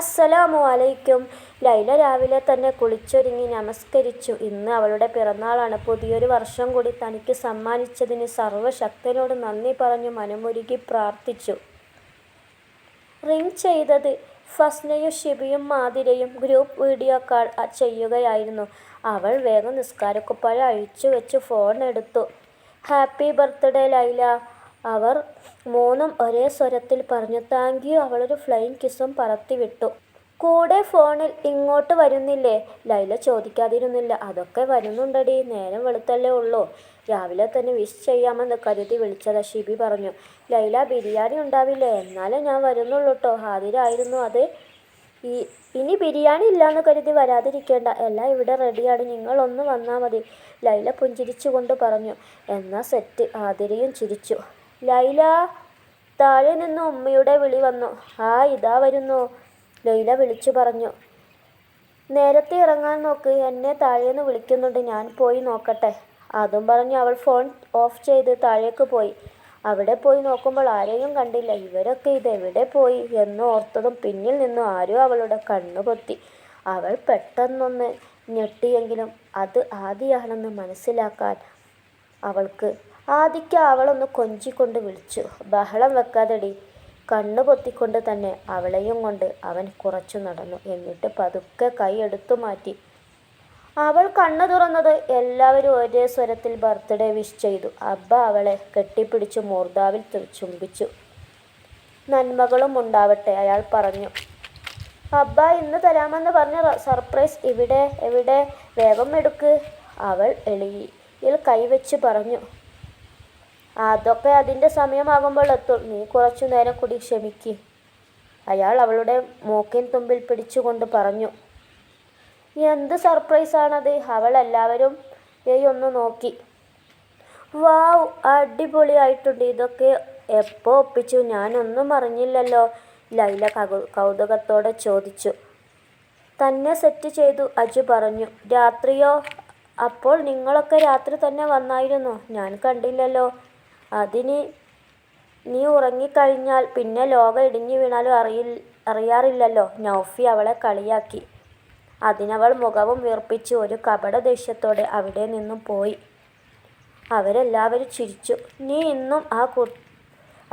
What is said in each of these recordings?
അസ്സലാമു അലൈക്കും. ലൈല രാവിലെ തന്നെ കുളിച്ചൊരുങ്ങി നമസ്കരിച്ചു. ഇന്ന് അവളുടെ പിറന്നാളാണ്. പുതിയൊരു വർഷം കൂടി തനിക്ക് സമ്മാനിച്ചതിന് സർവശക്തനോട് നന്ദി പറഞ്ഞു മനമുരുകി പ്രാർത്ഥിച്ചു. റിങ് ചെയ്തത് ഫസ്നയും ഷിബിയും മാതിരയും ഗ്രൂപ്പ് വീഡിയോ കാൾ ചെയ്യുകയായിരുന്നു. അവൾ വേഗം നിസ്കാരക്കുപ്പായ അഴിച്ചു വെച്ച് ഫോൺ എടുത്തു. Happy birthday Laila. അവർ മൂന്നും ഒരേ സ്വരത്തിൽ പറഞ്ഞു താങ്ക് യു അവളൊരു ഫ്ലൈങ് കിസ്സും പറത്തിവിട്ടു. കൂടെ ഫോണിൽ ഇങ്ങോട്ട് വരുന്നില്ലേ? ലൈല ചോദിക്കാതിരുന്നില്ല. അതൊക്കെ വരുന്നുണ്ടടി നേരം വെളുത്തല്ലേ ഉള്ളൂ. രാവിലെ തന്നെ വിഷ് ചെയ്യാമെന്ന് കരുതി വിളിച്ചതാ ഷിബി പറഞ്ഞു. ലൈല ബിരിയാണി ഉണ്ടാവില്ലേ? എന്നാലേ ഞാൻ വരുന്നുള്ളൂ കേട്ടോ ഹാദിരായിരുന്നു അത്. ഈ ഇനി ബിരിയാണി ഇല്ലാന്ന് കരുതി വരാതിരിക്കേണ്ട. എല്ലാം ഇവിടെ റെഡിയാണ്. നിങ്ങളൊന്ന് വന്നാൽ മതി ലൈല പുഞ്ചിരിച്ചുകൊണ്ട് പറഞ്ഞു. എന്നാ സെറ്റ് ആതിരയും ചിരിച്ചു. ലൈല താഴെ നിന്ന് ഉമ്മയുടെ വിളി വന്നു. ആ ഇതാ വരുന്നു. ലൈല വിളിച്ചു പറഞ്ഞു. നേരത്തെ ഇറങ്ങാൻ നോക്ക്. എന്നെ താഴേന്ന് വിളിക്കുന്നുണ്ട്. ഞാൻ പോയി നോക്കട്ടെ. അതും പറഞ്ഞു അവൾ ഫോൺ ഓഫ് ചെയ്ത് താഴേക്ക് പോയി. അവിടെ പോയി നോക്കുമ്പോൾ ആരെയും കണ്ടില്ല. ഇവരൊക്കെ ഇതെവിടെ പോയി എന്ന് ഓർത്തതും പിന്നിൽ നിന്നും ആരും അവളുടെ കണ്ണു പൊത്തി. അവൾ പെട്ടെന്നൊന്ന് ഞെട്ടിയെങ്കിലും അത് ആദിയാണെന്ന് മനസ്സിലാക്കാൻ അവൾക്ക് ആദിക്ക് അവളൊന്ന് കൊഞ്ചിക്കൊണ്ട് വിളിച്ചു. ബഹളം വെക്കാതെടി. കണ്ണു പൊത്തിക്കൊണ്ട് തന്നെ അവളെയും കൊണ്ട് അവൻ കുറച്ചു നടന്നു. എന്നിട്ട് പതുക്കെ കൈയെടുത്തു മാറ്റി. അവൾ കണ്ണു തുറന്നത് എല്ലാവരും ഒരേ സ്വരത്തിൽ ബർത്ത്ഡേ വിഷ് ചെയ്തു. അബ്ബ അവളെ കെട്ടിപ്പിടിച്ച് മൂർദാവിൽ ചുംബിച്ചു. നന്മകളും ഉണ്ടാവട്ടെ അയാൾ പറഞ്ഞു. അബ്ബ ഇന്ന് തരാമെന്ന് പറഞ്ഞ സർപ്രൈസ് ഇവിടെ എവിടെ? വേഗം എടുക്ക്. അവൾ എളിയിൽ കൈവച്ച് പറഞ്ഞു. അതൊക്കെ അതിന്റെ സമയമാകുമ്പോൾ എത്തും. നീ കുറച്ചു നേരം കൂടി ക്ഷമിക്ക്. അയാൾ അവളുടെ മൂക്കിൻ തുമ്പിൽ പിടിച്ചുകൊണ്ട് പറഞ്ഞു. എന്ത് സർപ്രൈസാണത് അവൾ എല്ലാവരും ഒന്ന് നോക്കി. വാവ് അടിപൊളിയായിട്ടുണ്ട്. ഇതൊക്കെ എപ്പോൾ ഒപ്പിച്ചു? ഞാനൊന്നും അറിഞ്ഞില്ലല്ലോ. ലൈല കൗതുകത്തോടെ ചോദിച്ചു. തന്നെ സെറ്റ് ചെയ്തു അജു പറഞ്ഞു. രാത്രിയോ? അപ്പോൾ നിങ്ങളൊക്കെ രാത്രി തന്നെ വന്നായിരുന്നു? ഞാൻ കണ്ടില്ലല്ലോ. അതിന് നീ ഉറങ്ങിക്കഴിഞ്ഞാൽ പിന്നെ ലോകം ഇടിഞ്ഞു വീണാലും അറിയി അറിയാറില്ലല്ലോ. നൗഫി അവളെ കളിയാക്കി. അതിനവൾ മുഖവും വീർപ്പിച്ച് ഒരു കപട ദേഷ്യത്തോടെ അവിടെ നിന്നും പോയി. അവരെല്ലാവരും ചിരിച്ചു. നീ ഇന്നും ആ കു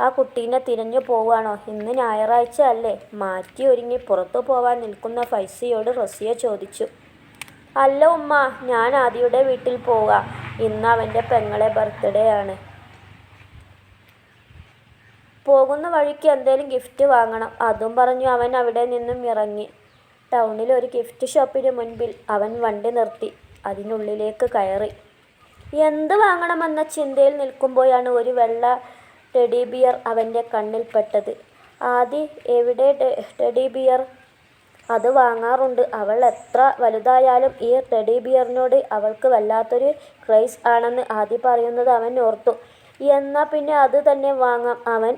ആ കുട്ടീനെ തിരഞ്ഞു പോവാണോ ഇന്ന് ഞായറാഴ്ച അല്ലേ മാറ്റി ഒരുങ്ങി പുറത്തു പോവാൻ നിൽക്കുന്ന ഫൈസിയോട് റസിയ ചോദിച്ചു. അല്ല ഉമ്മ ഞാൻ ആദിയുടെ വീട്ടിൽ പോവുക ഇന്ന് അവന്റെ പെങ്ങളെ ബർത്ത്ഡേ ആണ്. പോകുന്ന വഴിക്ക് എന്തേലും ഗിഫ്റ്റ് വാങ്ങണം. അതും പറഞ്ഞു അവൻ അവിടെ നിന്നും ഇറങ്ങി. ടൗണിൽ ഒരു ഗിഫ്റ്റ് ഷോപ്പിന് മുൻപിൽ അവൻ വണ്ടി നിർത്തി. അതിനുള്ളിലേക്ക് കയറി. എന്ത് വാങ്ങണമെന്ന ചിന്തയിൽ നിൽക്കുമ്പോഴാണ് ഒരു വെള്ള ടെഡി ബിയർ അവന്റെ കണ്ണിൽപ്പെട്ടത് ആദി എവിടെ ടെഡി ബിയർ അത് വാങ്ങാറുണ്ട്. അവൾ എത്ര വലുതായാലും ഈ ടെഡി ബിയറിനോട് അവൾക്ക് വല്ലാത്തൊരു ക്രൈസ് ആണെന്ന് ആദ്യം പറയുന്നത് അവൻ ഓർത്തു. എന്നാൽ പിന്നെ അത് തന്നെ വാങ്ങാം. അവൻ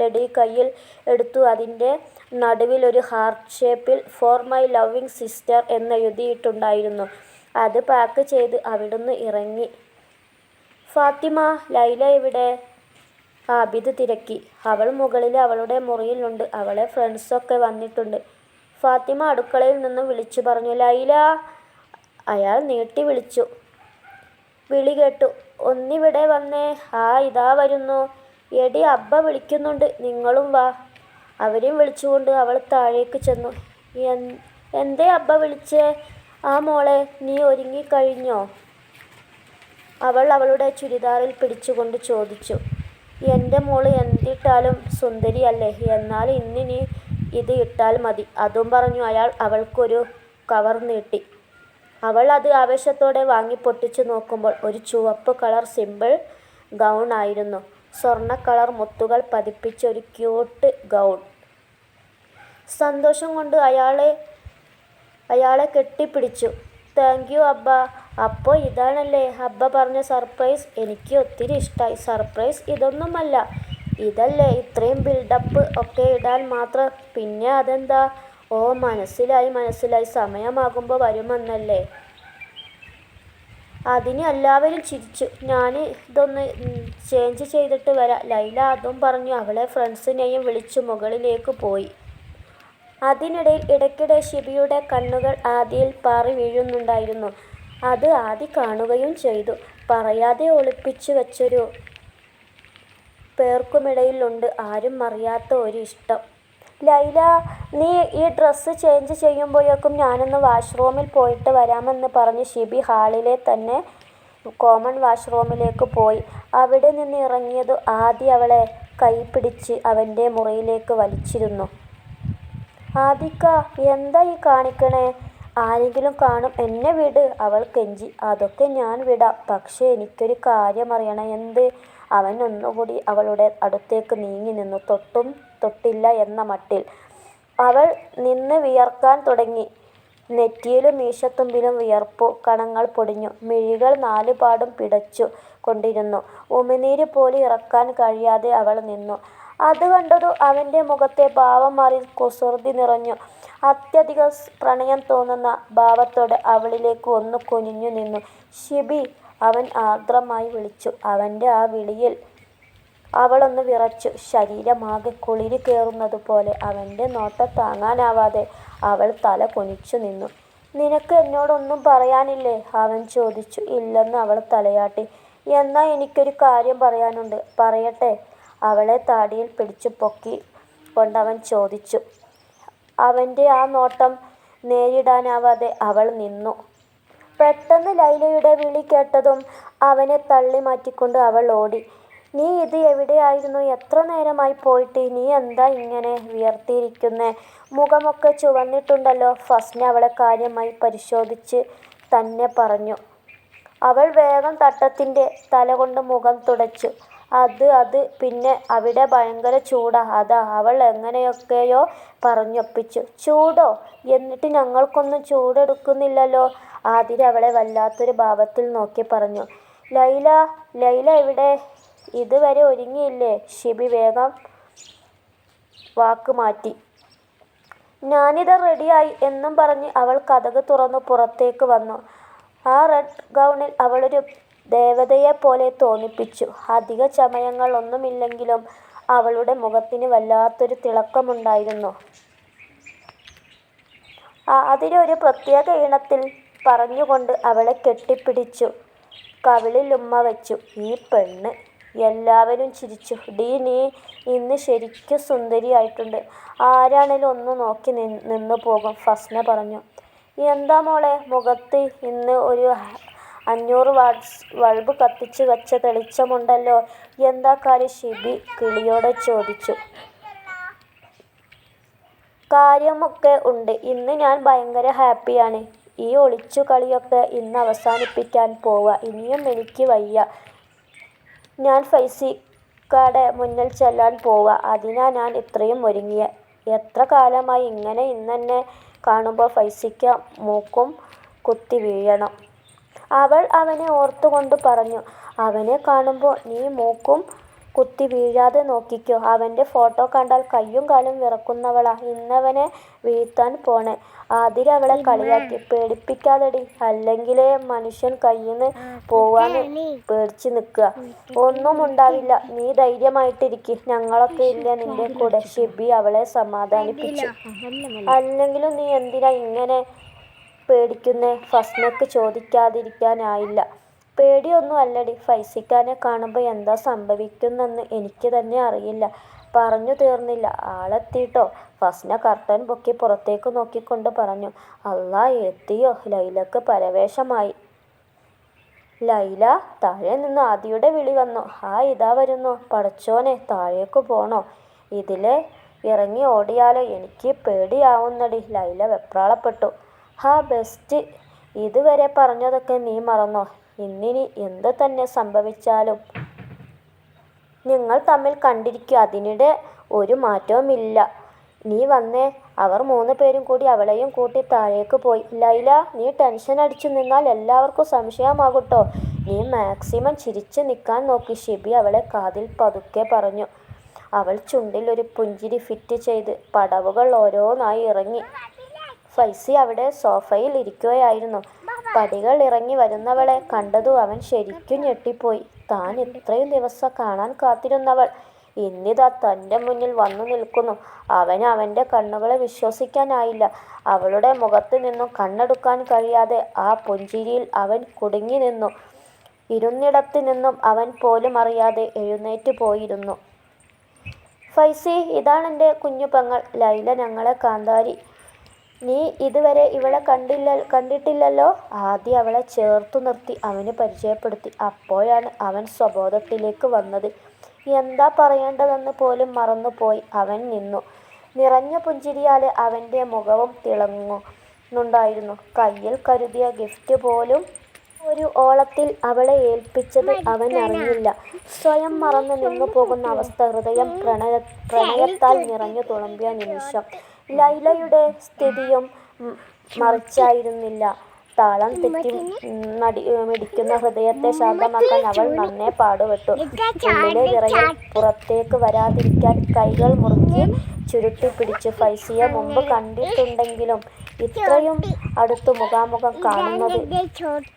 ടെഡി കയ്യിൽ എടുത്തു. അതിന്റെ നടുവിൽ ഒരു ഹാർട്ട് ഷേപ്പിൽ ഫോർ മൈ ലവിങ് സിസ്റ്റർ എന്നെഴുതിയിട്ടുണ്ടായിരുന്നു അത് പാക്ക് ചെയ്ത് അവിടുന്ന് ഇറങ്ങി. ഫാത്തിമ ലൈല ഇവിടെ. ആബിദ് തിരക്കി. അവൾ മുകളിൽ അവളുടെ മുറിയിലുണ്ട്. അവളെ ഫ്രണ്ട്സൊക്കെ വന്നിട്ടുണ്ട്. ഫാത്തിമ അടുക്കളയിൽ നിന്ന് വിളിച്ചു പറഞ്ഞു ലൈല. അയാൾ നീട്ടി വിളിച്ചു. വിളി കേട്ടു. ഒന്നിവിടെ വന്നേ. ആ ഇതാ വരുന്നു. എടി അബ്ബ വിളിക്കുന്നുണ്ട്. നിങ്ങളും വാ. അവരെയും വിളിച്ചുകൊണ്ട് അവൾ താഴേക്ക് ചെന്നു. "എൻ- എന്തേ അബ്ബ വിളിച്ചേ? ആ മോളെ നീ ഒരുങ്ങിക്കഴിഞ്ഞോ? അവൾ അവളുടെ ചുരിദാറിൽ പിടിച്ചുകൊണ്ട് ചോദിച്ചു. എന്റെ മോൾ എന്തിട്ടാലും സുന്ദരിയല്ലേ. എന്നാൽ ഇന്നിനി ഇത് ഇട്ടാൽ മതി. അതും പറഞ്ഞു അയാൾ അവൾക്കൊരു കവർ നീട്ടി. അവൾ അത് ആവേശത്തോടെ വാങ്ങി പൊട്ടിച്ചു നോക്കുമ്പോൾ ഒരു ചുവപ്പ് കളർ സിമ്പിൾ ഗൗൺ ആയിരുന്നു. സ്വർണ കളർ മുത്തുകൾ പതിപ്പിച്ച ഒരു ക്യൂട്ട് ഗൗൺ. സന്തോഷം കൊണ്ട് അയാളെ അയാളെ കെട്ടിപ്പിടിച്ചു. താങ്ക് യു അബ്ബ. അപ്പോൾ ഇതാണല്ലേ അബ്ബ പറഞ്ഞ സർപ്രൈസ് എനിക്ക് ഒത്തിരി ഇഷ്ടമായി സർപ്രൈസ് ഇതൊന്നുമല്ല. ഇതല്ലേ? ഇത്രയും ബിൽഡപ്പ് ഒക്കെ ഇടാൻ മാത്രം. പിന്നെ അതെന്താ? ഓ മനസ്സിലായി മനസ്സിലായി. സമയമാകുമ്പോൾ വരുമെന്നല്ലേ അതിന് എല്ലാവരും ചിരിച്ചു. ഞാൻ ഇതൊന്ന് ചേഞ്ച് ചെയ്തിട്ട് വരാം. ലൈല അതും പറഞ്ഞു. അവളെ ഫ്രണ്ട്സിനെയും വിളിച്ചു. മുകളിലേക്ക് പോയി. അതിനിടയിൽ ഇടയ്ക്കിടെ ഷിബിയുടെ കണ്ണുകൾ ആദിയിൽ പാറി വീഴുന്നുണ്ടായിരുന്നു. അത് ആദി കാണുകയും ചെയ്തു. പറയാതെ ഒളിപ്പിച്ചു വച്ചൊരു പേർക്കുമിടയിലുണ്ട്. ആരും അറിയാത്ത ഒരു ഇഷ്ടം. "ലൈല, നീ ഈ ഡ്രസ്സ് ചേഞ്ച് ചെയ്യുമ്പോഴേക്കും ഞാനൊന്ന് വാഷ്റൂമിൽ പോയിട്ട് വരാമെന്ന് പറഞ്ഞ് ഷിബി ഹാളിലെ തന്നെ കോമൺ വാഷ്റൂമിലേക്ക് പോയി. അവിടെ നിന്ന് ഇറങ്ങിയത് ആദി അവളെ കൈപിടിച്ച് അവന്റെ മുറിയിലേക്ക് വലിച്ചിരുന്നു. ആദിക്ക എന്താ ഈ കാണിക്കണേ? ആരെങ്കിലും കാണും എന്നെ വിട്" അവൾ കെഞ്ചി. "അതൊക്കെ ഞാൻ വിടാം. പക്ഷേ എനിക്കൊരു കാര്യം അറിയണം "എന്ത്? " അവൻ ഒന്നുകൂടി അവളുടെ അടുത്തേക്ക് നീങ്ങി നിന്നു. തൊട്ടും തൊട്ടില്ല എന്ന മട്ടിൽ. അവൾ നിന്ന് വിയർക്കാൻ തുടങ്ങി. നെറ്റിയിലും മീശത്തുമ്പിലും വിയർപ്പു കണങ്ങൾ പൊടിഞ്ഞു. മിഴികൾ നാലുപാടും പിടച്ചു കൊണ്ടിരുന്നു. ഉമിനീര് പോലെ ഇറക്കാൻ കഴിയാതെ അവൾ നിന്നു. അത് കണ്ടതും അവന്റെ മുഖത്തെ ഭാവം മാറി കുസൃതി നിറഞ്ഞു. അത്യധികം പ്രണയം തോന്നുന്ന ഭാവത്തോടെ അവളിലേക്ക് ഒന്ന് കുനിഞ്ഞു നിന്നു. "ഷിബി! " അവൻ ആർദ്രമായി വിളിച്ചു. അവന്റെ ആ വിളിയിൽ അവളൊന്ന് വിറച്ചു. ശരീരമാകെ കുളിര് കേറുന്നതുപോലെ. അവന്റെ നോട്ടം താങ്ങാനാവാതെ അവൾ തല കുനിച്ചു നിന്നു. "നിനക്ക് എന്നോടൊന്നും പറയാനില്ലേ? " അവൻ ചോദിച്ചു. "ഇല്ലെന്ന് അവൾ തലയാട്ടി. എന്നാൽ എനിക്കൊരു കാര്യം പറയാനുണ്ട്. പറയട്ടെ? " അവളെ താടിയിൽ പിടിച്ചു പൊക്കി കൊണ്ടവൻ ചോദിച്ചു. അവന്റെ ആ നോട്ടം നേരിടാനാവാതെ അവൾ നിന്നു. പെട്ടെന്ന് ലൈലയുടെ വിളി കേട്ടതും അവനെ തള്ളി മാറ്റിക്കൊണ്ട് അവൾ ഓടി. "നീ ഇത് എവിടെയായിരുന്നു? എത്ര നേരമായി പോയിട്ട്? നീ എന്താ ഇങ്ങനെ വിയർത്തിരിക്കുന്നെ? മുഖമൊക്കെ ചുവന്നിട്ടുണ്ടല്ലോ? " ഫസ്ന അവളെ കാര്യമായി പരിശോധിച്ച് തന്നെ പറഞ്ഞു. അവൾ വേഗം തട്ടത്തിന്റെ തലകൊണ്ട് മുഖം തുടച്ചു. "അത് അത് പിന്നെ അവിടെ ഭയങ്കര ചൂടാ അതാ" അവൾ എങ്ങനെയൊക്കെയോ പറഞ്ഞൊപ്പിച്ചു. "ചൂടോ? എന്നിട്ട് ഞങ്ങൾക്കൊന്നും ചൂടെടുക്കുന്നില്ലല്ലോ? " ആതിര അവളെ വല്ലാത്തൊരു ഭാവത്തിൽ നോക്കി പറഞ്ഞു. "ലൈല, ലൈല ഇവിടെ ഇതുവരെ ഒരുങ്ങിയില്ലേ? " ഷിബി വേഗം വാക്ക് മാറ്റി. ഞാനിത് റെഡിയായി" എന്നും പറഞ്ഞ് അവൾ കഥക് തുറന്ന് പുറത്തേക്ക് വന്നു. ആ റെഡ് ഗൗണിൽ അവളൊരു ദേവതയെ പോലെ തോന്നിപ്പിച്ചു. അധിക ചമയങ്ങൾ ഒന്നുമില്ലെങ്കിലും അവളുടെ മുഖത്തിന് വല്ലാത്തൊരു തിളക്കമുണ്ടായിരുന്നു. അതിലൊരു പ്രത്യേക ഈണത്തിൽ പറഞ്ഞുകൊണ്ട് അവളെ കെട്ടിപ്പിടിച്ചു കവിളിലുമ്മ വച്ചു. "ഈ പെണ്ണ്! " എല്ലാവരും ചിരിച്ചു. "ഡീ നീ ഇന്ന് ശരിക്കും സുന്ദരിയായിട്ടുണ്ട്. ആരാണേലും ഒന്ന് നോക്കി നിന്നുപോകും" ഫസ്ന പറഞ്ഞു. "എന്താ മോളെ മുഖത്ത് ഇന്ന് ഒരു അഞ്ഞൂറ് വാട്സ് ബൾബ് കത്തിച്ച് വെച്ച തെളിച്ചമുണ്ടല്ലോ? എന്താ കാര്യം? " ഷിബി കിളിയോടെ ചോദിച്ചു. "കാര്യമൊക്കെ ഉണ്ട്. ഇന്ന് ഞാൻ ഭയങ്കര ഹാപ്പിയാണ്. ഈ ഒളിച്ചുകളിയൊക്കെ ഇന്ന് അവസാനിപ്പിക്കാൻ പോവാ. ഇനിയും എനിക്ക് വയ്യ. ഞാൻ ഫൈസിക്കാടെ മുന്നിൽ ചെല്ലാൻ പോവാ. അതിനാ ഞാൻ ഇത്രയും ഒരുങ്ങിയ എത്ര കാലമായി ഇങ്ങനെ ഇന്നെന്നെ കാണുമ്പോൾ ഫൈസിക്ക മൂക്കും കുത്തി വീഴണം. " അവൾ അവനെ ഓർത്തുകൊണ്ട് പറഞ്ഞു. "അവനെ കാണുമ്പോൾ നീ മൂക്കും കുത്തി വീഴാതെ നോക്കിക്കോ. അവന്റെ ഫോട്ടോ കണ്ടാൽ കയ്യും കാലും വിറക്കുന്നവളാ. ഇന്നവനെ വീഴ്ത്താൻ പോണേ" ആതിര അവളെ കളിയാക്കി. പേടിപ്പിക്കാതെടി. അല്ലെങ്കിലേ മനുഷ്യൻ കയ്യിന്ന് പോവാന്ന് നിൽക്കുക. ഒന്നും ഉണ്ടാവില്ല. നീ ധൈര്യമായിട്ടിരിക്കും. ഞങ്ങളൊക്കെ ഇല്ല നിന്റെ കൂടെ" ഷിബി അവളെ സമാധാനിപ്പിച്ചു. "അല്ലെങ്കിലും നീ എന്തിനാ ഇങ്ങനെ പേടിക്കുന്നേ? ഫസ്നക്ക് ചോദിക്കാതിരിക്കാനായില്ല. "പേടിയൊന്നും അല്ലടി ഫൈസിക്കാനെ കാണുമ്പോൾ എന്താ സംഭവിക്കുന്നെന്ന് എനിക്ക് തന്നെ അറിയില്ല" പറഞ്ഞു തീർന്നില്ല. ആളെത്തിയിട്ടോ " ഫസ്ന കർട്ടൻ പൊക്കി പുറത്തേക്ക് നോക്കിക്കൊണ്ട് പറഞ്ഞു. "അള്ളാ എത്തിയോ? ലൈലക്ക് പരവേശമായി. ലൈല! " താഴെ നിന്ന് ആദിയുടെ വിളി വന്നു. "ആ ഇതാ വരുന്നു. പടച്ചോനെ താഴേക്ക് പോണോ? ഇതിലെ ഇറങ്ങി ഓടിയാലോ? എനിക്ക് പേടിയാവുന്നടി ലൈല വെപ്രാളപ്പെട്ടു. "ഹാ ബെസ്റ്റ്. ഇതുവരെ പറഞ്ഞതൊക്കെ നീ മറന്നോ? ഇന്നിനി എന്ത് തന്നെ സംഭവിച്ചാലും നിങ്ങൾ തമ്മിൽ കണ്ടിരിക്കുക അതിനിടെ ഒരു മാറ്റവുമില്ല. നീ വന്നേ" അവർ മൂന്ന് പേരും കൂടി അവളെയും കൂട്ടി താഴേക്ക് പോയി. "ലൈല നീ ടെൻഷൻ അടിച്ചു നിന്നാൽ എല്ലാവർക്കും സംശയമാകട്ടോ നീ മാക്സിമം ചിരിച്ച് നിൽക്കാൻ നോക്കി ഷിബി അവളെ കാതിൽ പതുക്കെ പറഞ്ഞു. അവൾ ചുണ്ടിൽ ഒരു പുഞ്ചിരി ഫിറ്റ് ചെയ്ത് പടവുകൾ ഓരോന്നായി ഇറങ്ങി. ഫൈസി അവിടെ സോഫയിൽ ഇരിക്കുകയായിരുന്നു. പടികൾ ഇറങ്ങി വരുന്നവളെ കണ്ടതും അവൻ ശരിക്കും ഞെട്ടിപ്പോയി. താൻ ഇത്രയും ദിവസം കാണാൻ കാത്തിരുന്നവൾ. ഇന്നിതാ തന്റെ മുന്നിൽ വന്നു നിൽക്കുന്നു. അവന് അവന്റെ കണ്ണുകളെ വിശ്വസിക്കാനായില്ല. അവളുടെ മുഖത്ത് നിന്നും കണ്ണെടുക്കാൻ കഴിയാതെ ആ പുഞ്ചിരിയിൽ അവൻ കുടുങ്ങി നിന്നു. ഇരുന്നിടത്ത് നിന്നും അവൻ പോലും അറിയാതെ എഴുന്നേറ്റ് പോയിരുന്നു. ഫൈസി ഇതാണെന്റെ കുഞ്ഞു പെങ്ങൾ. ലൈല ഞങ്ങളെ കാന്താരി. നീ ഇതുവരെ ഇവളെ കണ്ടില്ല കണ്ടിട്ടില്ലല്ലോ? ആദ്യം അവളെ ചേർത്തു നിർത്തി അവന് പരിചയപ്പെടുത്തി. അപ്പോഴാണ് അവൻ സ്വബോധത്തിലേക്ക് വന്നത്. എന്താ പറയേണ്ടതെന്ന് പോലും മറന്നുപോയി. അവൻ നിന്നു. നിറഞ്ഞ പുഞ്ചിരിയാലെ അവന്റെ മുഖവും തിളങ്ങുന്നുണ്ടായിരുന്നു. കയ്യിൽ കരുതിയ ഗിഫ്റ്റ് പോലും ഒരു ഓളത്തിൽ അവളെ ഏൽപ്പിച്ചത് അവൻ അറിഞ്ഞില്ല സ്വയം മറന്നു നിന്നു പോകുന്ന അവസ്ഥ ഹൃദയം പ്രണയ പ്രണയത്താൽ നിറഞ്ഞു തുളമ്പിയ നിമിഷം. ലൈലയുടെ സ്ഥിതിയും മറിച്ചായിരുന്നില്ല. താളം തെറ്റി നടി മിടിക്കുന്ന ഹൃദയത്തെ ശാന്തമാക്കാൻ അവൾ നന്നേ പാടുപെട്ടു. ഉള്ളിലെ വിറയൽ പുറത്തേക്ക് വരാതിരിക്കാൻ കൈകൾ മുറുക്കി ചുരുട്ടി പിടിച്ചു ഫൈസിയെ മുമ്പ് കണ്ടിട്ടുണ്ടെങ്കിലും ഇത്രയും അടുത്ത് മുഖാമുഖം കാണുന്നത്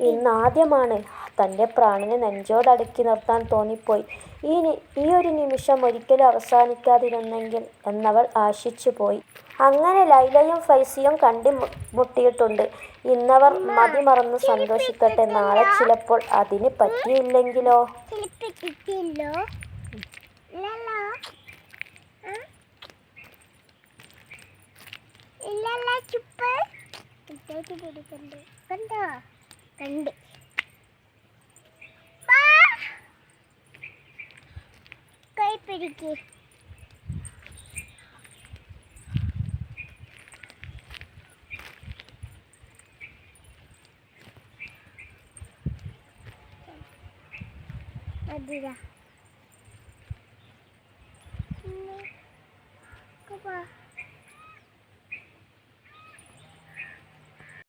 ഇന്നാദ്യമാണ്. തന്റെ പ്രാണനെ നെഞ്ചോടടുക്കി നിർത്താൻ തോന്നിപ്പോയി. ഈ ഈ ഒരു നിമിഷം ഒരിക്കലും അവസാനിക്കാതിരുന്നെങ്കിൽ എന്നവൾ ആശിച്ചു പോയി അങ്ങനെ ലൈലയും ഫൈസിയും കണ്ടി മുട്ടിയിട്ടുണ്ട്. ഇന്നവർ മതി മറന്ന് സന്തോഷിക്കട്ടെ. നാളെ ചിലപ്പോൾ അതിന് പറ്റിയില്ലെങ്കിലോ? കണ്ടോ? കണ്ട്. വാ. കൈ പിടിക്ക്. Yeah.